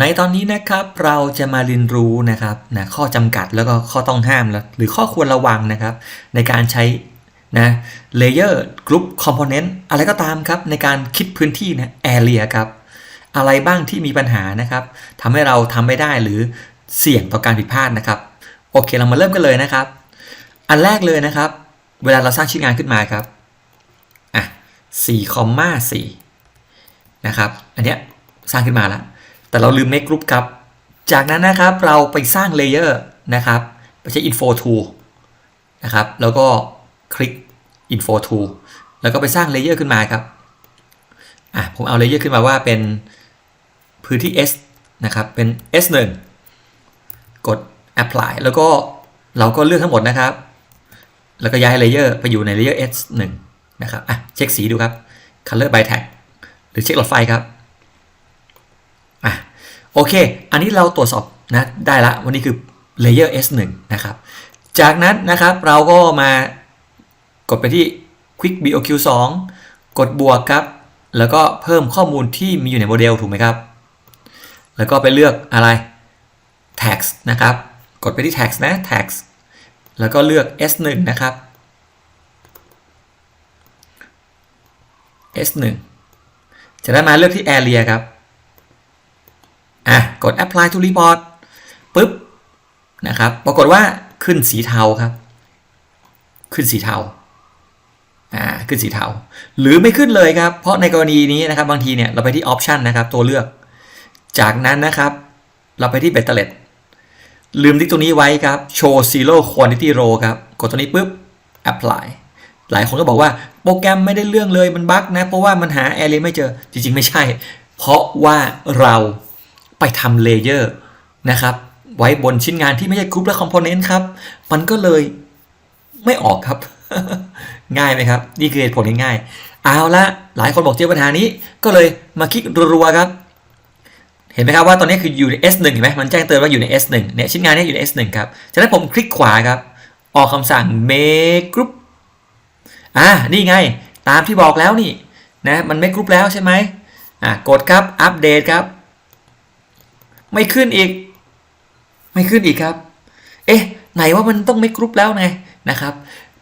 ในตอนนี้นะครับเราจะมาเรียนรู้นะครับนะข้อจำกัดแล้วก็ข้อต้องห้ามแล้วหรือข้อควรระวังนะครับ ในการใช้นะเลเยอร์กรุ๊ปคอมโพเนนต์อะไรก็ตามครับ ในการคิดพื้นที่นะแอเรียครับอะไรบ้างที่มีปัญหานะครับทำให้เราทำไม่ได้หรือเสี่ยงต่อการผิดพลาดนะครับ โอเคเรามาเริ่มกันเลยนะครับ อันแรกเลยนะครับ เวลาเราสร้างชิ้นงานขึ้นมาครับอะ4คอมมา4นะครับ อันเนี้ยสร้างขึ้นมาแล้ว แต่เราลืม make group ครับ จากนั้นนะครับเราไปสร้างเลเยอร์นะครับไปใช้ info tool นะครับ แล้วก็คลิก info tool แล้วก็ไปสร้างเลเยอร์ขึ้นมาครับอะผมเอาเลเยอร์ขึ้นมาว่าเป็นพื้นที่ S นะครับเป็น S1 กด apply แล้วก็เราก็เลือกทั้งหมดนะครับ แล้วก็ย้ายเลเยอร์ไปอยู่ในเลเยอร์ S1 นะครับอะเช็คสีดูครับ color by tag หรือเช็คหลอดไฟครับ อะโอเค อันนี้เราตรวจสอบนะได้ละวันนี้คือ layer S1 นะครับ จากนั้นนะครับเราก็มากดไปที่ quick BOQ 2 กดบวกครับ แล้วก็เพิ่มข้อมูลที่มีอยู่ในโมเดลถูกไหมครับ แล้วก็ไปเลือกอะไร tax นะครับ กดไปที่ tax นะ tax แล้วก็เลือก S1 นะครับ S1 จากนั้มาเลือกที่ area ครับ อะกด apply to report ปุ๊บนะครับปรากฏว่าขึ้นสีเทาครับ ขึ้นสีเทาอ่าขึ้นสีเทา หรือไม่ขึ้นเลยครับ เพราะในกรณีนี้นะครับบางทีเนี่ยเราไปที่ option นะครับตัวเลือก จากนั้นนะครับ เราไปที่ b e t t e r l e t ลืมที่ตรงนี้ไว้ครับ show zero quantity row ครับกดตัวนี้ปุ๊บ apply หลายคนก็บอกว่าโปรแกรมไม่ได้เรื่องเลยมันบั๊กนะ เพราะว่ามันหา array ไม่เจอจริงๆ ไม่ใช่ เพราะว่าเรา ไปทำเลเยอร์นะครับ ไว้บนชิ้นงานที่ไม่ใช่กรุ๊ปและคอมโพเนนต์ครับ มันก็เลยไม่ออกครับ ง่ายไหมครับ นี่คือเหตุผลง่ายๆเอาละหลายคนบอกเจอปัญหานี้ ก็เลยมาคลิกรัวๆครับ เห็นไหมครับว่าตอนนี้คืออยู่ใน S1 เห็นไหมมันแจ้งเตือนว่าอยู่ใน S1 เนี่ยชิ้นงานนี้อยู่ใน S1 ครับจากนั้นผมคลิกขวาครับ ออกคำสั่ง make group อ่านี่ไง ตามที่บอกแล้วนี่นะมัน make group แล้วใช่ไหมอ่ากดครับอัปเดตครับ ไม่ขึ้นอีก ไม่ขึ้นอีกครับ เอ๊ะ ไหนว่ามันต้อง make group แล้วไงนะครับ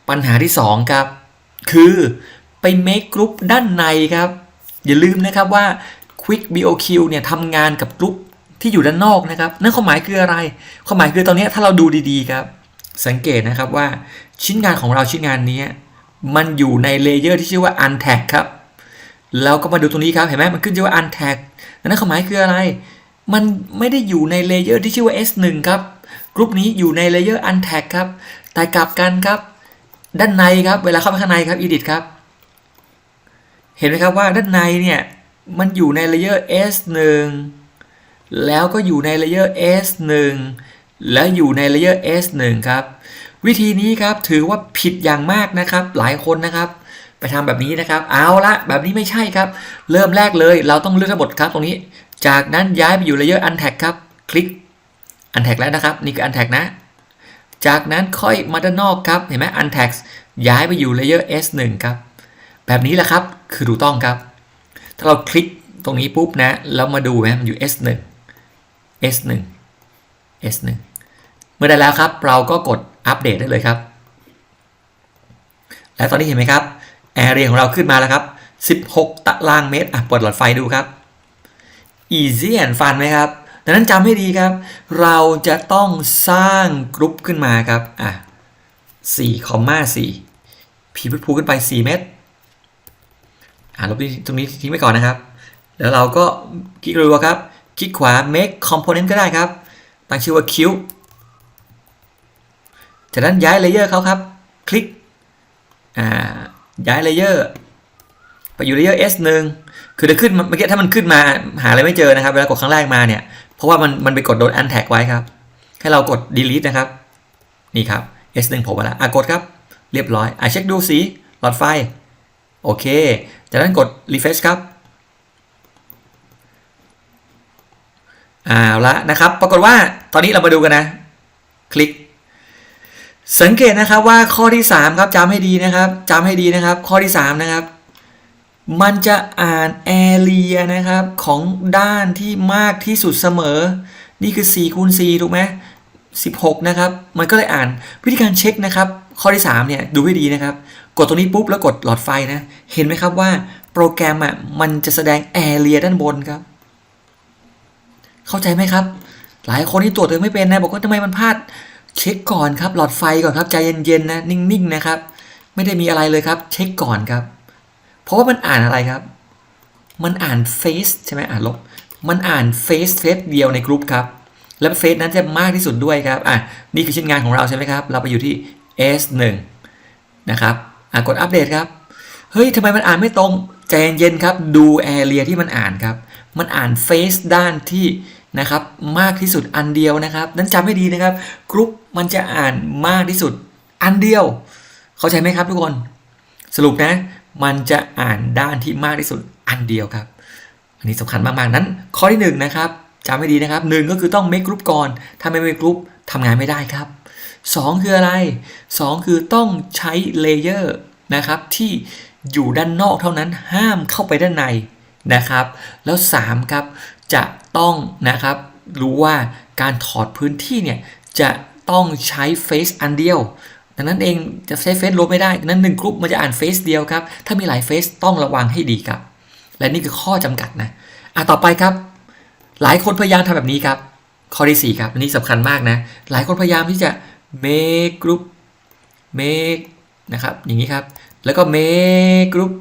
ปัญหาที่ 2 ครับ คือไป make group ด้านในครับ อย่าลืมนะครับว่า quick BOQ เนี่ยทำงานกับกรุ๊ปที่อยู่ด้านนอกนะครับ นั่นความหมายคืออะไร ความหมายคือตอนนี้ถ้าเราดูดีๆครับ สังเกตนะครับว่าชิ้นงานของเราชิ้นงานนี้มันอยู่ในเลเยอร์ที่ชื่อว่า untag ครับ แล้วก็มาดูตรงนี้ครับ เห็นไหมมันขึ้นชื่อว่า untag นั่นความหมายคืออะไร มันไม่ได้อยู่ในเลเยอร์ที่ชื่อว่า S1 ครับกรุ๊ปนี้อยู่ในเลเยอร์ untag ครับ แต่กลับกันครับ ด้านในครับ เวลาเข้าไปข้างในครับ edit ครับ เห็นไหมครับว่าด้านในเนี่ย มันอยู่ในเลเยอร์ S1 แล้วก็อยู่ในเลเยอร์ S1 แล้วอยู่ในเลเยอร์ S1 ครับ วิธีนี้ครับถือว่าผิดอย่างมากนะครับ หลายคนนะครับ ไปทำแบบนี้นะครับ เอาละแบบนี้ไม่ใช่ครับ เริ่มแรกเลย เราต้องเลือกทั้งหมดครับตรงนี้ จากนั้นย้ายไปอยู่เลเยอร์ untag ครับ คลิก untag แล้วนะครับ นี่คือ untag นะ จากนั้นค่อยมาด้านนอกครับ เห็นไหม untag ย้ายไปอยู่เลเยอร์ S1 ครับ แบบนี้แหละครับ คือถูกต้องครับ ถ้าเราคลิกตรงนี้ปุ๊บนะ แล้วมาดูนะมันอยู่ S1 S1 S1 เมื่อได้แล้วครับ เราก็กดอัปเดตได้เลยครับ และตอนนี้เห็นไหมครับแอเรียของเราขึ้นมาแล้วครับ 16 ตารางเมตร อะเปิดหลอดไฟดูครับ easy and fun ไหมครับดังนั้นจำให้ดีครับ เราจะต้องสร้างกรุ๊ปขึ้นมาครับอะ4คอมมา4พีพุทพูขึ้นไป 4 เมตรอ่าลบตรงนี้ทิ้งไว้ก่อนนะครับ แล้วเราก็คลิกรัวครับ คลิกขวา make component ก็ได้ครับ ตั้งชื่อว่า cube จากนั้นย้ายเลเยอร์เขาครับ คลิกอ่าย้ายเลเยอร์ ไปอยู่เลเยอร์ S1 คือจะขึ้นเมื่อกี้ถ้ามันขึ้นมาหาอะไรไม่เจอนะครับ เวลากดครั้งแรกมาเนี่ย เพราะว่ามันมันไปกดโดน untag ไว้ครับ ให้เรากด delete นะครับ นี่ครับ S1 ผมมาแล้วอะกดครับ เรียบร้อยอะเช็คดูสีหลอดไฟ โอเค จากนั้นกด refresh ครับเอาละนะครับ ปรากฏว่าตอนนี้เรามาดูกันนะ คลิก สังเกตนะครับว่าข้อที่ 3 ครับจำให้ดีนะครับจำให้ดีนะครับ ข้อที่ 3 นะครับ มันจะอ่านแอเรียนะครับของด้านที่มากที่สุดเสมอ นี่คือ4คูณ4ถูกไหม16 นะครับ มันก็เลยอ่านวิธีการเช็คนะครับ ข้อที่ 3 เนี่ย ดูให้ดีนะครับ กดตรงนี้ปุ๊บแล้วกดหลอดไฟนะ เห็นไหมครับว่าโปรแกรมอะมันจะแสดงแอเรียด้านบนครับ เข้าใจไหมครับ หลายคนที่ตรวจเองไม่เป็นนะ บอกว่าทำไมมันพลาด เช็คก่อนครับ หลอดไฟก่อนครับ ใจเย็นๆนะ นิ่งๆนะครับ ไม่ได้มีอะไรเลยครับ เช็คก่อนครับ เพราะว่ามันอ่านอะไรครับ มันอ่านเฟซใช่ไหมอ่านลบ มันอ่านเฟซเฟซเดียวในกลุ่มครับ และเฟซนั้นจะมากที่สุดด้วยครับ อะ นี่คือชิ้นงานของเราใช่ไหมครับ เราไปอยู่ที่ S1 นะครับ อะกดอัปเดตครับ เฮ้ยทำไมมันอ่านไม่ตรง ใจเย็นครับ ดูแอเรียที่มันอ่านครับ มันอ่านเฟซด้านที่นะครับ มากที่สุดอันเดียวนะครับ นั้นจำให้ดีนะครับ กรุ๊ปมันจะอ่านมากที่สุดอันเดียว เข้าใจไหมครับทุกคน สรุปนะ มันจะอ่านด้านที่มากที่สุดอันเดียวครับ อันนี้สำคัญมากๆนั้น ข้อที่1นงนะครับจำให้ดีนะครับหนึ่งก็คือต้อง make group ก่อน ถ้าไม่ make group ทำงานไม่ได้ครับ 2 คืออะไร 2 คือต้องใช้เลเยอร์นะครับที่อยู่ด้านนอกเท่านั้นห้ามเข้าไปด้านในนะครับ แล้ว3ครับจะต้องนะครับรู้ว่าการถอดพื้นที่เนี่ยจะต้องใช้เฟซอันเดียว ดังนั้นเองจะใช้เฟซรวมไม่ได้ดังนั้นหนึ่งกลุ่มมันจะอ่านเฟซเดียวครับ ถ้ามีหลายเฟซต้องระวังให้ดีครับ และนี่คือข้อจำกัดนะอะต่อไปครับ หลายคนพยายามทำแบบนี้ครับ ข้อที่4ครับอันนี้สำคัญมากนะ หลายคนพยายามที่จะ make group make นะครับอย่างนี้ครับ แล้วก็ make group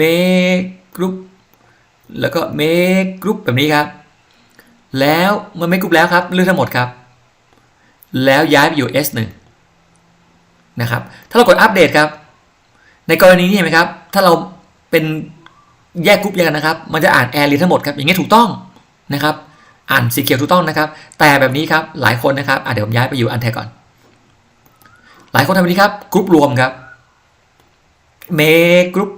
make group แล้วก็ make group แบบนี้ครับ แล้วมื่อ make group แล้วครับเลือกทั้งหมดครับ แล้วย้ายไปอยู่ S1 นะครับ ถ้าเรากดอัปเดตครับ ในกรณีนี้เห็นไหมครับ ถ้าเราเป็นแยกกรุ๊ปแยกกันนะครับ มันจะอ่านแอร์ลีทั้งหมดครับ อย่างนี้ถูกต้องนะครับ อ่านสีเขียวถูกต้องนะครับ แต่แบบนี้ครับ หลายคนนะครับอะเดี๋ยวผมย้ายไปอยู่อันแทก่อน หลายคนทำแบบนี้ครับกรุ๊ปรวมครับ เมกรุ๊ป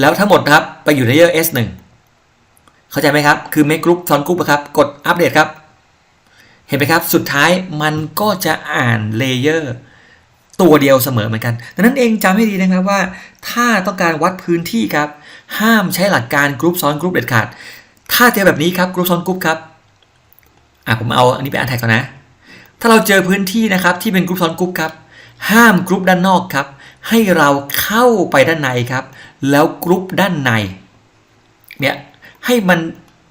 แล้วทั้งหมดนะครับ ไปอยู่ในเลเยอร์ S1 เข้าใจไหมครับ คือเมกรุ๊ปซ้อนกรุ๊ปครับ กดอัปเดตครับ เห็นไหมครับ สุดท้ายมันก็จะอ่านเลเยอร์ตัวเดียวเสมอเหมือนกัน ดังนั้นเองจำให้ดีนะครับว่า ถ้าต้องการวัดพื้นที่ครับ ห้ามใช้หลักการกรุ๊ปซ้อนกรุ๊ปเด็ดขาด ถ้าเจอแบบนี้ครับกรุ๊ปซ้อนกรุ๊ปครับ อะผมเอาอันนี้เป็นอันแท็กก่อนนะ ถ้าเราเจอพื้นที่นะครับที่เป็นกรุ๊ปซ้อนกรุ๊ปครับ ห้ามกรุ๊ปด้านนอกครับ ให้เราเข้าไปด้านในครับ แล้วกรุ๊ปด้านใน เนี่ยให้มัน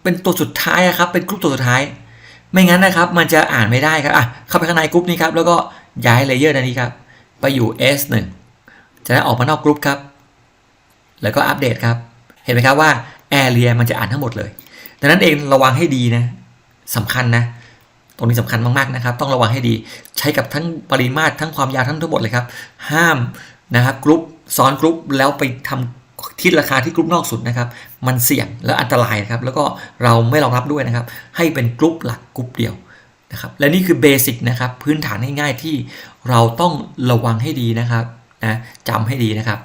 เป็นตัวสุดท้ายครับ เป็นกรุ๊ปตัวสุดท้าย ไม่งั้นนะครับมันจะอ่านไม่ได้ครับอะเข้าไปข้างในกรุ๊ปนี้ครับแล้วก็ย้ายเลเยอร์นนี้ครับไปอยู่ S1 จะได้ออกมานอกกรุ๊ปครับ แล้วก็อัปเดตครับ เห็นไหมครับว่า Area มันจะอ่านทั้งหมดเลย ดังนั้นเองระวังให้ดีนะสำคัญนะ ตรงนี้สำคัญมากๆนะครับ ต้องระวังให้ดี ใช้กับทั้งปริมาตรทั้งความยาวทั้งทั้งหมดเลยครับ ห้ามนะครับกรุ๊ปซ้อนกรุ๊ปแล้วไปทำ ที่ราคาที่กรุ๊ปนอกสุดนะครับ มันเสี่ยงและอันตรายนะครับ แล้วก็เราไม่รองรับด้วยนะครับ ให้เป็นกรุ๊ปหลักกรุ๊ปเดียวนะครับ และนี่คือเบสิกนะครับ พื้นฐานง่ายๆที่เราต้องระวังให้ดีนะครับนะจำให้ดีนะครับ